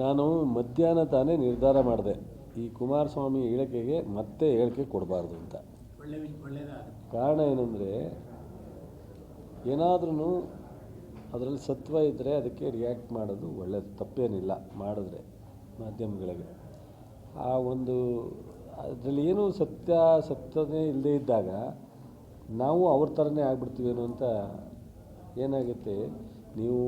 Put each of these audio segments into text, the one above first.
ನಾನು ಮಧ್ಯಾಹ್ನ ತಾನೇ ನಿರ್ಧಾರ ಮಾಡಿದೆ. ಈ ಕುಮಾರಸ್ವಾಮಿ ಹೇಳಿಕೆಗೆ ಮತ್ತೆ ಹೇಳಿಕೆ ಕೊಡಬಾರ್ದು ಅಂತ. ಕಾರಣ ಏನಂದರೆ ಏನಾದ್ರೂ ಅದರಲ್ಲಿ ಸತ್ವ ಇದ್ದರೆ ಅದಕ್ಕೆ ರಿಯಾಕ್ಟ್ ಮಾಡೋದು ಒಳ್ಳೆಯದು ತಪ್ಪೇನಿಲ್ಲ ಮಾಡಿದ್ರೆ ಮಾಧ್ಯಮಗಳಿಗೆ. ಆ ಒಂದು ಅದರಲ್ಲಿ ಏನು ಸತ್ಯ ಸತ್ಯನೇ ಇಲ್ಲದೇ ಇದ್ದಾಗ ನಾವು ಅವ್ರ ಥರನೇ ಆಗ್ಬಿಡ್ತೀವೇನು ಅಂತ ಏನಾಗುತ್ತೆ ನೀವು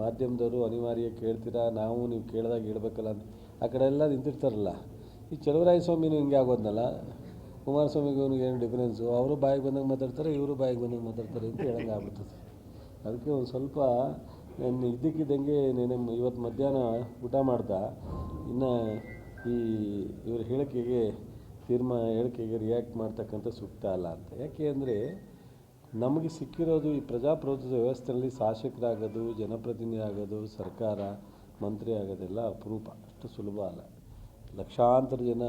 ಮಾಧ್ಯಮದವರು ಅನಿವಾರ್ಯ ಕೇಳ್ತೀರಾ? ನಾವು ನೀವು ಕೇಳಿದಾಗ ಹೇಳ್ಬೇಕಲ್ಲ ಅಂತ. ಆ ಕಡೆ ಎಲ್ಲ ನಿಂತಿರ್ತಾರಲ್ಲ. ಈ ಚಲುವರಾಯ ಸ್ವಾಮಿನೂ ಹಿಂಗೆ ಆಗೋದ್ನಲ್ಲ. ಕುಮಾರಸ್ವಾಮಿಗೂ ಏನು ಡಿಫ್ರೆನ್ಸು ಅವರು ಬಾಯಿಗೆ ಬಂದಂಗೆ ಮಾತಾಡ್ತಾರೆ, ಇವರು ಬಾಯಿಗೆ ಬಂದಂಗೆ ಮಾತಾಡ್ತಾರೆ ಅಂತ ಹೇಳಂಗೆ ಆಗ್ಬಿಡ್ತದೆ. ಅದಕ್ಕೆ ಒಂದು ಸ್ವಲ್ಪ ನಾನು ಇದ್ದಕ್ಕಿದ್ದಂಗೆ ನೆನೆ ಇವತ್ತು ಮಧ್ಯಾಹ್ನ ಊಟ ಮಾಡ್ತಾ, ಇನ್ನು ಈ ಇವ್ರ ಹೇಳಿಕೆಗೆ ತೀರ್ಮಾನ ಹೇಳಿಕೆಗೆ ರಿಯಾಕ್ಟ್ ಮಾಡ್ತಕ್ಕಂಥ ಸೂಕ್ತ ಅಲ್ಲ ಅಂತ. ಯಾಕೆ ಅಂದರೆ ನಮಗೆ ಸಿಕ್ಕಿರೋದು ಈ ಪ್ರಜಾಪ್ರಭುತ್ವದ ವ್ಯವಸ್ಥೆಯಲ್ಲಿ ಶಾಸಕರಾಗೋದು, ಜನಪ್ರತಿನಿಧಿ ಆಗೋದು, ಸರ್ಕಾರ, ಮಂತ್ರಿ ಆಗೋದೆಲ್ಲ ಅಪರೂಪ. ಅಷ್ಟು ಸುಲಭ ಅಲ್ಲ. ಲಕ್ಷಾಂತರ ಜನ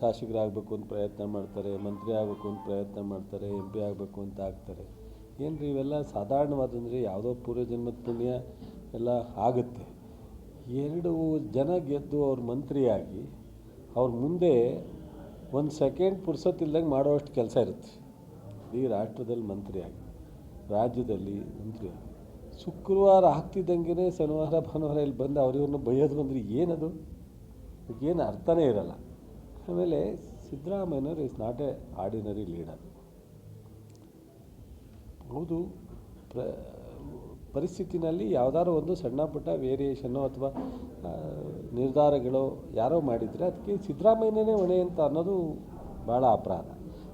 ಶಾಸಕರಾಗಬೇಕು ಅಂತ ಪ್ರಯತ್ನ ಮಾಡ್ತಾರೆ, ಮಂತ್ರಿ ಆಗಬೇಕು ಅಂತ ಪ್ರಯತ್ನ ಮಾಡ್ತಾರೆ, ಎಂ ಪಿ ಆಗಬೇಕು ಅಂತ ಆಗ್ತಾರೆ. ಏನು ರೀ ಇವೆಲ್ಲ ಸಾಧಾರಣವಾದಂದರೆ ಯಾವುದೋ ಪೂರ್ವಜನ್ಮದ ಪುಣ್ಯ ಎಲ್ಲ ಆಗುತ್ತೆ. ಎರಡು ಜನ ಗೆದ್ದು ಅವ್ರು ಮಂತ್ರಿಯಾಗಿ ಅವ್ರ ಮುಂದೆ ಒಂದು ಸೆಕೆಂಡ್ ಪುರ್ಸೊತ್ತಿಲ್ದಂಗೆ ಮಾಡೋವಷ್ಟು ಕೆಲಸ ಇರುತ್ತೆ. ಇಡೀ ರಾಷ್ಟ್ರದಲ್ಲಿ ಮಂತ್ರಿಯಾಗಿ, ರಾಜ್ಯದಲ್ಲಿ ಮಂತ್ರಿಯಾಗಿ. ಶುಕ್ರವಾರ ಆಗ್ತಿದ್ದಂಗೆ ಶನಿವಾರ, ಭಾನುವಾರ ಇಲ್ಲಿ ಬಂದು ಅವರಿವ್ರನ್ನ ಬೈಯೋದು ಬಂದರೆ ಏನದು? ಏನು ಅರ್ಥನೇ ಇರಲ್ಲ. ಆಮೇಲೆ ಸಿದ್ದರಾಮಯ್ಯನವರು is not a ordinary leader. ಹೌದು, ಪ್ರ, ಪರಿಸ್ಥಿತಿನಲ್ಲಿ ಯಾವುದಾದ್ರು ಒಂದು ಸಣ್ಣ ಪುಟ್ಟ ವೇರಿಯೇಷನ್ನು ಅಥವಾ ನಿರ್ಧಾರಗಳು ಯಾರೋ ಮಾಡಿದರೆ ಅದಕ್ಕೆ ಸಿದ್ದರಾಮಯ್ಯನೇ ಹೊಣೆ ಅಂತ ಅನ್ನೋದು ಭಾಳ ಅಪರಾಧ.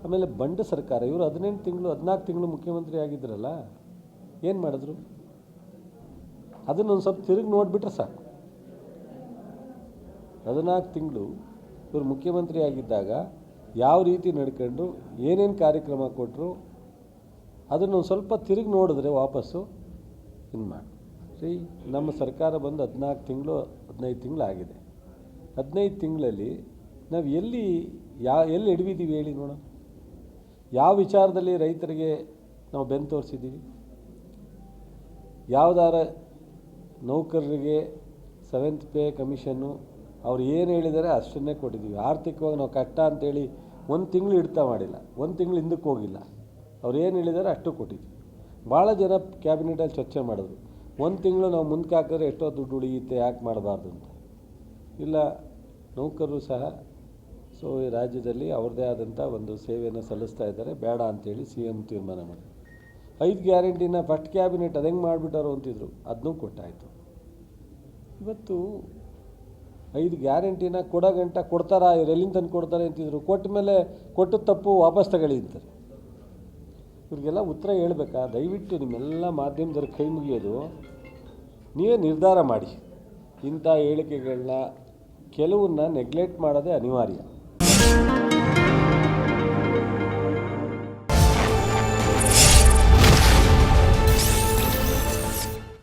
ಆಮೇಲೆ ಬಂಡ ಸರ್ಕಾರ, ಇವರು ಹದಿನೆಂಟು ತಿಂಗಳು, ಹದಿನಾಲ್ಕು ತಿಂಗಳು ಮುಖ್ಯಮಂತ್ರಿ ಆಗಿದ್ರಲ್ಲ, ಏನು ಮಾಡಿದ್ರು? ಅದನ್ನೊಂದು ಸ್ವಲ್ಪ ತಿರುಗಿ ನೋಡಿಬಿಟ್ರೆ ಸಾಕು. ಹದಿನಾಲ್ಕು ತಿಂಗಳು ಇವರು ಮುಖ್ಯಮಂತ್ರಿ ಆಗಿದ್ದಾಗ ಯಾವ ರೀತಿ ನಡ್ಕೊಂಡ್ರು ಏನೇನು ಕಾರ್ಯಕ್ರಮ ಕೊಟ್ಟರು ಅದನ್ನು ಸ್ವಲ್ಪ ತಿರುಗಿ ನೋಡಿದ್ರೆ ವಾಪಸ್ಸು ಇನ್ನು ಮಾಡಿ. ರೀ ನಮ್ಮ ಸರ್ಕಾರ ಬಂದು ಹದಿನಾಲ್ಕು ತಿಂಗಳು, ಹದಿನೈದು ತಿಂಗಳು ಆಗಿದೆ. ಹದಿನೈದು ತಿಂಗಳಲ್ಲಿ ನಾವು ಎಲ್ಲಿ ಯಾ, ಎಲ್ಲಿ ಎಡವಿದ್ದೀವಿ ಹೇಳಿ ನೋಡೋಣ. ಯಾವ ವಿಚಾರದಲ್ಲಿ ರೈತರಿಗೆ ನಾವು ಬೆನ್ನು ತೋರಿಸಿದ್ದೀವಿ? ಯಾವ್ದಾರ ನೌಕರರಿಗೆ ಸೆವೆಂತ್ ಪೇ ಕಮಿಷನ್ನು ಅವ್ರು ಏನು ಹೇಳಿದ್ದಾರೆ ಅಷ್ಟನ್ನೇ ಕೊಟ್ಟಿದ್ದೀವಿ. ಆರ್ಥಿಕವಾಗಿ ನಾವು ಕಟ್ಟ ಅಂತೇಳಿ ಒಂದು ತಿಂಗಳು ಇಡ್ತಾ ಮಾಡಿಲ್ಲ. ಒಂದು ತಿಂಗಳು ಹಿಂದಕ್ಕೆ ಹೋಗಿಲ್ಲ. ಅವ್ರು ಏನು ಹೇಳಿದ್ದಾರೆ ಅಷ್ಟು ಕೊಟ್ಟಿದ್ವಿ ಭಾಳ ಜನ ಕ್ಯಾಬಿನೆಟಲ್ಲಿ ಚರ್ಚೆ ಮಾಡಿದ್ರು. ಒಂದು ತಿಂಗಳು ನಾವು ಮುಂದಕ್ಕೆ ಹಾಕಿದ್ರೆ ಎಷ್ಟೋ ದುಡ್ಡು ಉಳಿಯುತ್ತೆ, ಯಾಕೆ ಮಾಡಬಾರ್ದು ಅಂತ. ಇಲ್ಲ, ನೌಕರರು ಸಹ ಸೊ ಈ ರಾಜ್ಯದಲ್ಲಿ ಅವ್ರದ್ದೇ ಆದಂಥ ಒಂದು ಸೇವೆಯನ್ನು ಸಲ್ಲಿಸ್ತಾ ಇದ್ದಾರೆ. ಬೇಡ ಅಂತೇಳಿ ಸಿ ಎಂ ತೀರ್ಮಾನ ಮಾಡಿ ಐದು ಗ್ಯಾರಂಟಿನ ಫಸ್ಟ್ ಕ್ಯಾಬಿನೆಟ್ ಅದು ಹೆಂಗೆ ಮಾಡಿಬಿಟ್ಟಾರೋ ಅಂತಿದ್ರು. ಅದನ್ನೂ ಕೊಟ್ಟಾಯಿತು. ಇವತ್ತು ಐದು ಗ್ಯಾರಂಟಿನ ಕೊಡೋ ಗಂಟ ಕೊಡ್ತಾರಾ, ಇವ್ರು ಎಲ್ಲಿಂದ ತಂದು ಕೊಡ್ತಾರೆ ಅಂತಿದ್ರು. ಕೊಟ್ಟ ಮೇಲೆ ಕೊಟ್ಟು ತಪ್ಪು, ವಾಪಸ್ ತಗೊಳ್ಳಿ ಅಂತಾರೆ. ಇವ್ರಿಗೆಲ್ಲ ಉತ್ತರ ಹೇಳ್ಬೇಕಾ? ದಯವಿಟ್ಟು ನಿಮ್ಮೆಲ್ಲ ಮಾಧ್ಯಮದವ್ರ ಕೈ ಮುಗಿಯೋದು. ನೀವೇ ನಿರ್ಧಾರ ಮಾಡಿ. ಇಂಥ ಹೇಳಿಕೆಗಳನ್ನ ಕೆಲವನ್ನ ನೆಗ್ಲೆಕ್ಟ್ ಮಾಡೋದೇ ಅನಿವಾರ್ಯ.